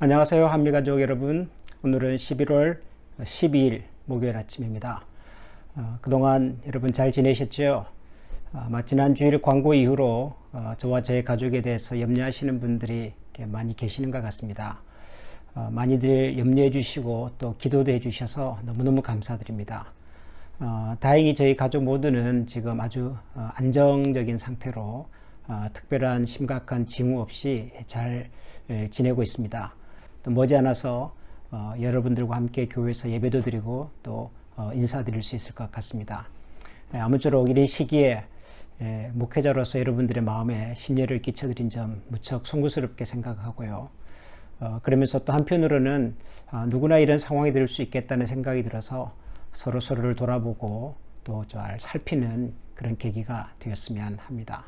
안녕하세요. 한미가족 여러분. 오늘은 11월 12일 목요일 아침입니다. 어, 그동안 여러분 잘 지내셨죠? 아마 지난 주일 광고 이후로 어, 저와 제 가족에 대해서 염려하시는 분들이 많이 계시는 것 같습니다. 어, 많이들 염려해 주시고 또 기도도 해 주셔서 너무너무 감사드립니다. 어, 다행히 저희 가족 모두는 지금 아주 어, 안정적인 상태로 어, 특별한 심각한 징후 없이 잘 에, 지내고 있습니다. 또 머지않아서 어, 여러분들과 함께 교회에서 예배도 드리고 또 어, 인사드릴 수 있을 것 같습니다. 에, 아무쪼록 이런 시기에 에, 목회자로서 여러분들의 마음에 심려를 끼쳐드린 점 무척 송구스럽게 생각하고요. 어, 그러면서 또 한편으로는 아, 누구나 이런 상황이 될 수 있겠다는 생각이 들어서 서로 서로를 돌아보고 또 잘 살피는 그런 계기가 되었으면 합니다.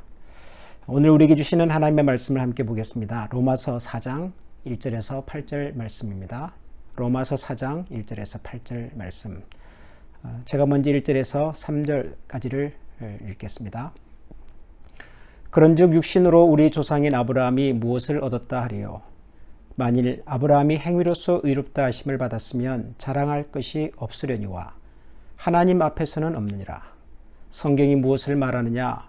오늘 우리에게 주시는 하나님의 말씀을 함께 보겠습니다. 로마서 4장 1절에서 8절 말씀입니다. 로마서 4장 1절에서 8절 말씀. 어, 제가 먼저 1절에서 3절까지를 읽겠습니다. 그런즉 육신으로 우리 조상인 아브라함이 무엇을 얻었다 하리요 만일 아브라함이 행위로서 의롭다 하심을 받았으면 자랑할 것이 없으려니와 하나님 앞에서는 없느니라. 성경이 무엇을 말하느냐?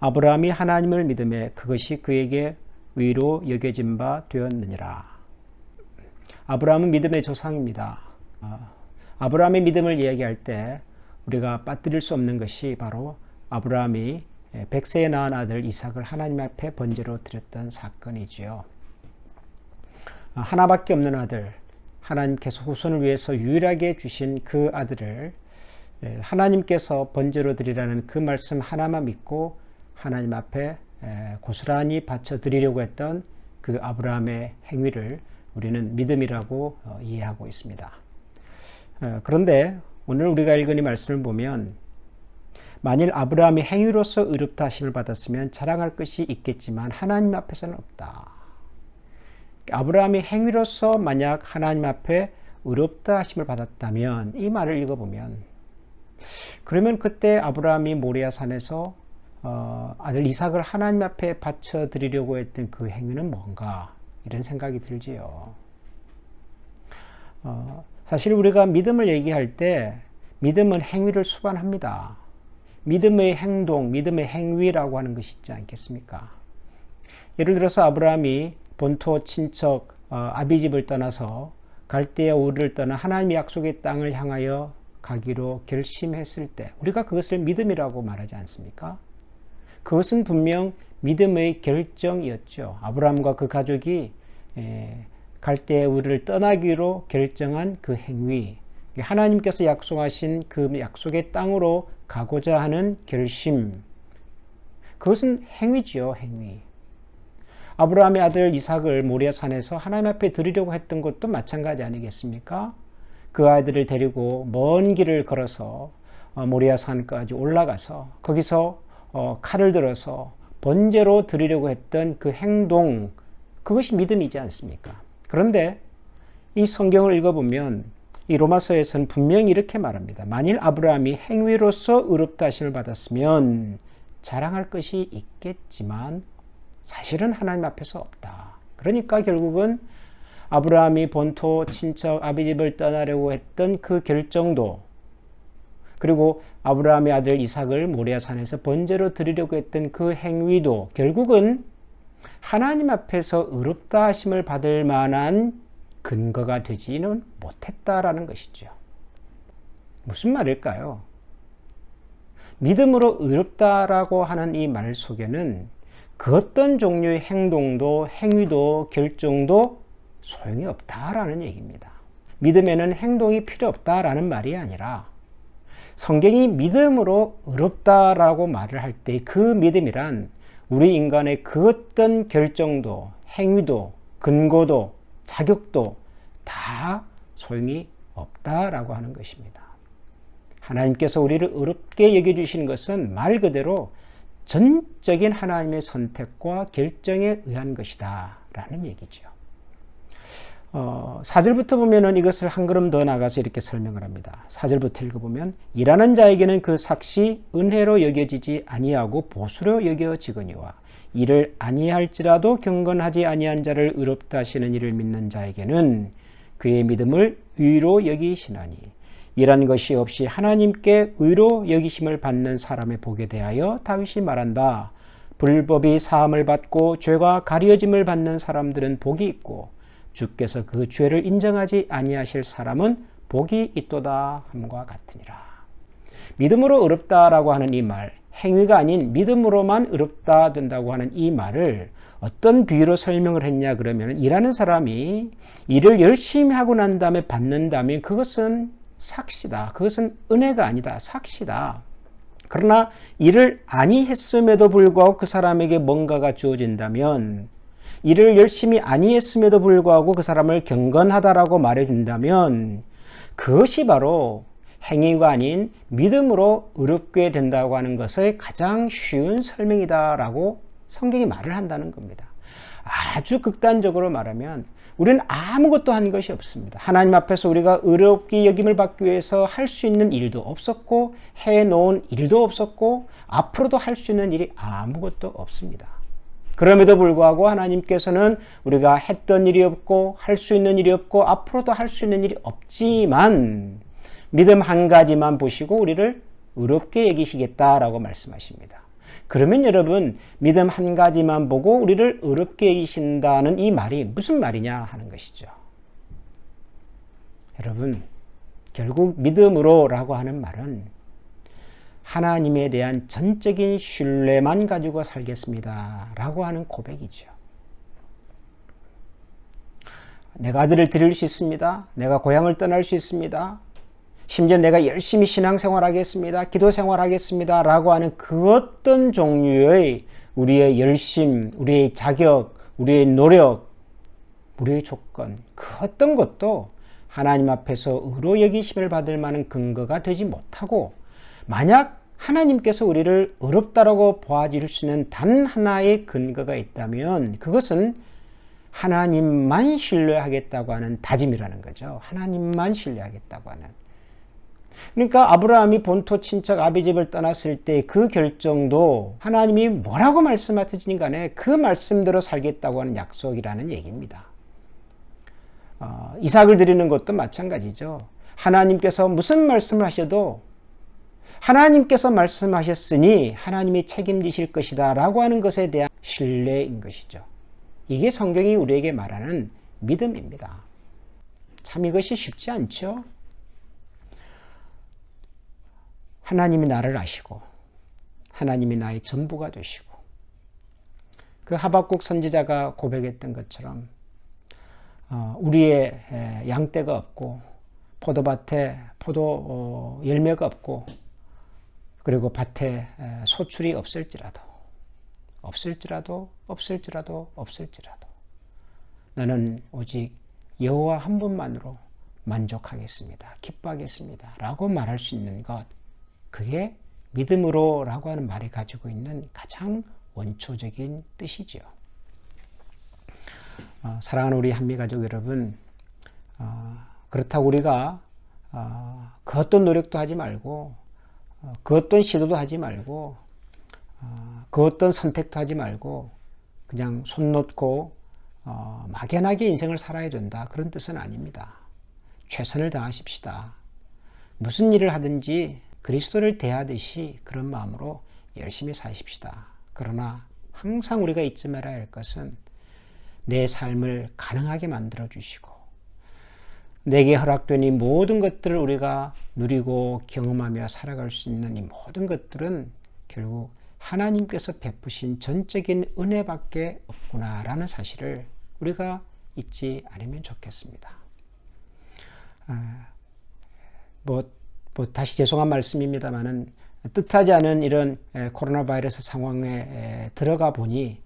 아브라함이 하나님을 믿음에 그것이 그에게 의로 여겨진 바 되었느니라. 아브라함은 믿음의 조상입니다. 아브라함의 믿음을 이야기할 때 우리가 빠뜨릴 수 없는 것이 바로 아브라함이 백세에 낳은 아들 이삭을 하나님 앞에 번제로 드렸던 사건이지요. 하나밖에 없는 아들, 하나님께서 후손을 위해서 유일하게 주신 그 아들을 하나님께서 번제로 드리라는 그 말씀 하나만 믿고 하나님 앞에 고스란히 바쳐 드리려고 했던 그 아브라함의 행위를 우리는 믿음이라고 어, 이해하고 있습니다. 어, 그런데 오늘 우리가 읽은 이 말씀을 보면 만일 아브라함이 행위로서 의롭다 하심을 받았으면 자랑할 것이 있겠지만 하나님 앞에서는 없다. 아브라함이 행위로서 만약 하나님 앞에 의롭다 하심을 받았다면 이 말을 읽어보면 그러면 그때 아브라함이 모리아 산에서 어, 아들 이삭을 하나님 앞에 바쳐 드리려고 했던 그 행위는 뭔가 이런 생각이 들지요. 어, 사실 우리가 믿음을 얘기할 때 믿음은 행위를 수반합니다. 믿음의 행동, 믿음의 행위라고 하는 것이 있지 않겠습니까? 예를 들어서 아브라함이 본토 친척 어, 아비집을 떠나서 갈대아 우르를 떠나 하나님의 약속의 땅을 향하여 가기로 결심했을 때 우리가 그것을 믿음이라고 말하지 않습니까? 그것은 분명 믿음의 결정이었죠. 아브라함과 그 가족이 갈대 우리를 떠나기로 결정한 그 행위, 하나님께서 약속하신 그 약속의 땅으로 가고자 하는 결심, 그것은 행위지요, 행위. 아브라함의 아들 이삭을 모리아 산에서 하나님 앞에 드리려고 했던 것도 마찬가지 아니겠습니까? 그 아이들을 데리고 먼 길을 걸어서 어, 모리아 산까지 올라가서 거기서 어, 칼을 들어서 번제로 드리려고 했던 그 행동, 그것이 믿음이지 않습니까? 그런데 이 성경을 읽어보면 이 로마서에서는 분명히 이렇게 말합니다. 만일 아브라함이 행위로서 의롭다 하심을 받았으면 자랑할 것이 있겠지만 사실은 하나님 앞에서 없다. 그러니까 결국은 아브라함이 본토 친척 아비집을 떠나려고 했던 그 결정도 그리고 아브라함의 아들 이삭을 모리아 산에서 번제로 드리려고 했던 그 행위도 결국은 하나님 앞에서 의롭다 하심을 받을 만한 근거가 되지는 못했다라는 것이죠. 무슨 말일까요? 믿음으로 의롭다라고 하는 이 말 속에는 그 어떤 종류의 행동도 행위도 결정도 소용이 없다라는 얘기입니다. 믿음에는 행동이 필요 없다라는 말이 아니라 성경이 믿음으로 의롭다라고 말을 할 때 그 믿음이란 우리 인간의 그 어떤 결정도, 행위도, 근거도, 자격도 다 소용이 없다라고 하는 것입니다. 하나님께서 우리를 의롭게 여겨주시는 것은 말 그대로 전적인 하나님의 선택과 결정에 의한 것이다. 라는 얘기죠. 어, 4절부터 보면은 이것을 한 걸음 더 나가서 이렇게 설명을 합니다. 4절부터 읽어보면 일하는 자에게는 그 삭시 은혜로 여겨지지 아니하고 보수로 여겨지거니와 이를 아니할지라도 경건하지 아니한 자를 의롭다 하시는 이를 믿는 자에게는 그의 믿음을 의로 여기시나니 이란 것이 없이 하나님께 의로 여기심을 받는 사람의 복에 대하여 다윗이 말한다. 불법이 사함을 받고 죄가 가려짐을 받는 사람들은 복이 있고 주께서 그 죄를 인정하지 아니하실 사람은 복이 있도다 함과 같으니라. 믿음으로 의롭다라고 하는 이 말, 행위가 아닌 믿음으로만 의롭다 된다고 하는 이 말을 어떤 비유로 설명을 했냐 그러면 일하는 사람이 일을 열심히 하고 난 다음에 받는다면 그것은 삭시다. 그것은 은혜가 아니다. 삭시다. 그러나 일을 아니 했음에도 불구하고 그 사람에게 뭔가가 주어진다면 일을 열심히 아니했음에도 불구하고 그 사람을 경건하다라고 말해준다면 그것이 바로 행위가 아닌 믿음으로 의롭게 된다고 하는 것의 가장 쉬운 설명이다라고 성경이 말을 한다는 겁니다. 아주 극단적으로 말하면 우리는 아무것도 한 것이 없습니다. 하나님 앞에서 우리가 의롭게 여김을 받기 위해서 할 수 있는 일도 없었고 해 놓은 일도 없었고 앞으로도 할 수 있는 일이 아무것도 없습니다. 그럼에도 불구하고 하나님께서는 우리가 했던 일이 없고 할 수 있는 일이 없고 앞으로도 할 수 있는 일이 없지만 믿음 한 가지만 보시고 우리를 의롭게 여기시겠다라고 말씀하십니다. 그러면 여러분 믿음 한 가지만 보고 우리를 의롭게 여기신다는 이 말이 무슨 말이냐 하는 것이죠. 여러분 결국 믿음으로라고 하는 말은 하나님에 대한 전적인 신뢰만 가지고 살겠습니다. 라고 하는 고백이죠. 내가 아들을 드릴 수 있습니다. 내가 고향을 떠날 수 있습니다. 심지어 내가 열심히 신앙생활 하겠습니다. 기도 생활 하겠습니다. 라고 하는 그 어떤 종류의 우리의 열심, 우리의 자격, 우리의 노력, 우리의 조건, 그 어떤 것도 하나님 앞에서 의로 여기심을 받을 만한 근거가 되지 못하고 만약 하나님께서 우리를 어렵다라고 보아줄 수 있는 단 하나의 근거가 있다면 그것은 하나님만 신뢰하겠다고 하는 다짐이라는 거죠. 하나님만 신뢰하겠다고 하는. 그러니까 아브라함이 본토 친척 아비 집을 떠났을 때 그 결정도 하나님이 뭐라고 말씀하시든 간에 그 말씀대로 살겠다고 하는 약속이라는 얘기입니다. 어, 이삭을 드리는 것도 마찬가지죠. 하나님께서 무슨 말씀을 하셔도 하나님께서 말씀하셨으니 하나님이 책임지실 것이다 라고 하는 것에 대한 신뢰인 것이죠. 이게 성경이 우리에게 말하는 믿음입니다. 참 이것이 쉽지 않죠? 하나님이 나를 아시고 하나님이 나의 전부가 되시고 그 하박국 선지자가 고백했던 것처럼 어, 우리의 양떼가 없고 포도밭에 포도 어, 열매가 없고 그리고 밭에 소출이 없을지라도 없을지라도 없을지라도 없을지라도 나는 오직 여호와 한 분만으로 만족하겠습니다. 기뻐하겠습니다. 라고 말할 수 있는 것 그게 믿음으로 라고 하는 말이 가지고 있는 가장 원초적인 뜻이지요. 어, 사랑하는 우리 한미가족 여러분, 어, 그렇다고 우리가 어, 그 어떤 노력도 하지 말고 어, 그 어떤 시도도 하지 말고 어, 그 어떤 선택도 하지 말고 그냥 손 놓고 어, 막연하게 인생을 살아야 된다 그런 뜻은 아닙니다. 최선을 다하십시다. 무슨 일을 하든지 그리스도를 대하듯이 그런 마음으로 열심히 사십시다. 그러나 항상 우리가 잊지 말아야 할 것은 내 삶을 가능하게 만들어 주시고 내게 허락된 이 모든 것들을 우리가 누리고 경험하며 살아갈 수 있는 이 모든 것들은 결국 하나님께서 베푸신 전적인 은혜밖에 없구나라는 사실을 우리가 잊지 않으면 좋겠습니다. 아, 뭐, 뭐 다시 죄송한 말씀입니다만은 뜻하지 않은 이런 코로나 바이러스 상황에 들어가 보니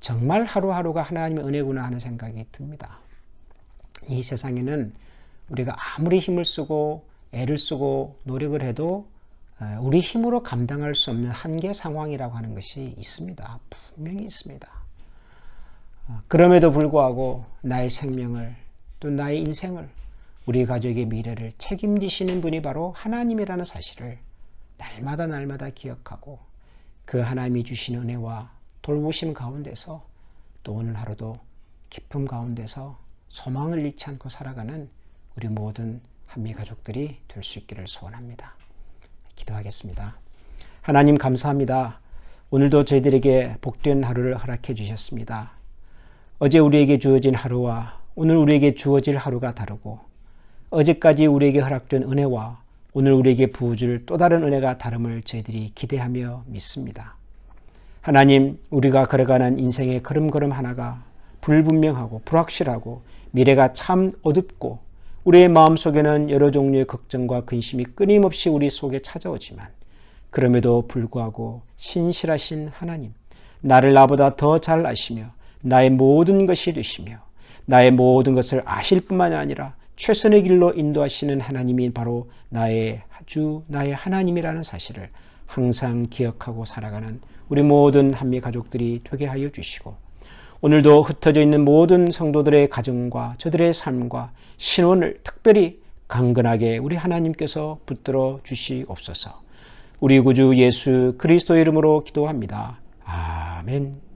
정말 하루하루가 하나님의 은혜구나 하는 생각이 듭니다. 이 세상에는 우리가 아무리 힘을 쓰고 애를 쓰고 노력을 해도 우리 힘으로 감당할 수 없는 한계 상황이라고 하는 것이 있습니다. 분명히 있습니다. 어, 그럼에도 불구하고 나의 생명을 또 나의 인생을 우리 가족의 미래를 책임지시는 분이 바로 하나님이라는 사실을 날마다 날마다 기억하고 그 하나님이 주신 은혜와 돌보심 가운데서 또 오늘 하루도 기쁨 가운데서 소망을 잃지 않고 살아가는 우리 모든 한미 가족들이 될 수 있기를 소원합니다. 기도하겠습니다. 하나님 감사합니다. 오늘도 저희들에게 복된 하루를 허락해 주셨습니다. 어제 우리에게 주어진 하루와 오늘 우리에게 주어질 하루가 다르고 어제까지 우리에게 허락된 은혜와 오늘 우리에게 부어줄 또 다른 은혜가 다름을 저희들이 기대하며 믿습니다. 하나님, 우리가 걸어가는 인생의 걸음걸음 하나가 불분명하고 불확실하고 미래가 참 어둡고 우리의 마음속에는 여러 종류의 걱정과 근심이 끊임없이 우리 속에 찾아오지만 그럼에도 불구하고 신실하신 하나님, 나를 나보다 더 잘 아시며 나의 모든 것이 되시며 나의 모든 것을 아실 뿐만 아니라 최선의 길로 인도하시는 하나님이 바로 나의 주, 나의 하나님이라는 사실을 항상 기억하고 살아가는 우리 모든 한미 가족들이 되게 하여 주시고 오늘도 흩어져 있는 모든 성도들의 가정과 저들의 삶과 신원을 특별히 강건하게 우리 하나님께서 붙들어 주시옵소서. 우리 구주 예수 그리스도 이름으로 기도합니다. 아멘.